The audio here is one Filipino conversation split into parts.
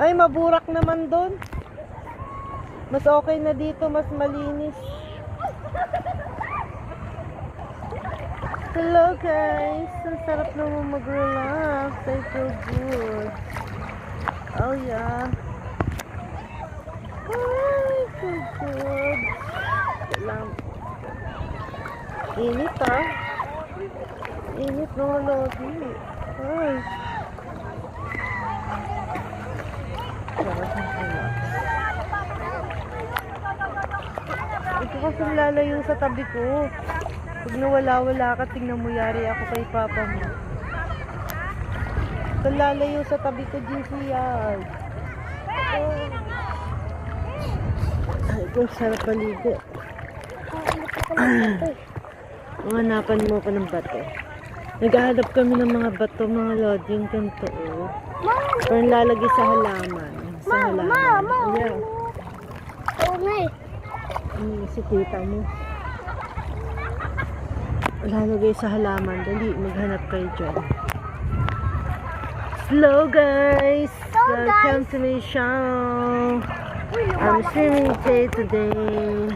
Ay, maburak naman doon. Mas okay na dito, mas malinis. Hello guys! Ang sarap naman mag-relax. I feel good. Oh yeah. Ay, so good. Lang. Init ah. Init no, Lodi. Ay. Ng. Ito kasi lalayo sa tabi ko. Pag nawala-wala ka, tingnan mo yari ako kay papa mo. Ito lalayo sa tabi ko, GC yan. Ay, ito sarap paligo. Hanapan mo ko ng bato. Naghahanap kami ng mga bato, mga lodging ganito. Oh. Parang lalagay sa halaman. Sa halaman. Yeah. Oo nga eh. Mm, si tita mo. Lalagay sa halaman. Dali, maghanap kayo dyan. Hello guys! Welcome to my show! I'm streaming day today.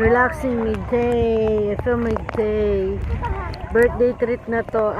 Relaxing me day. I feel my day. Birthday treat na to.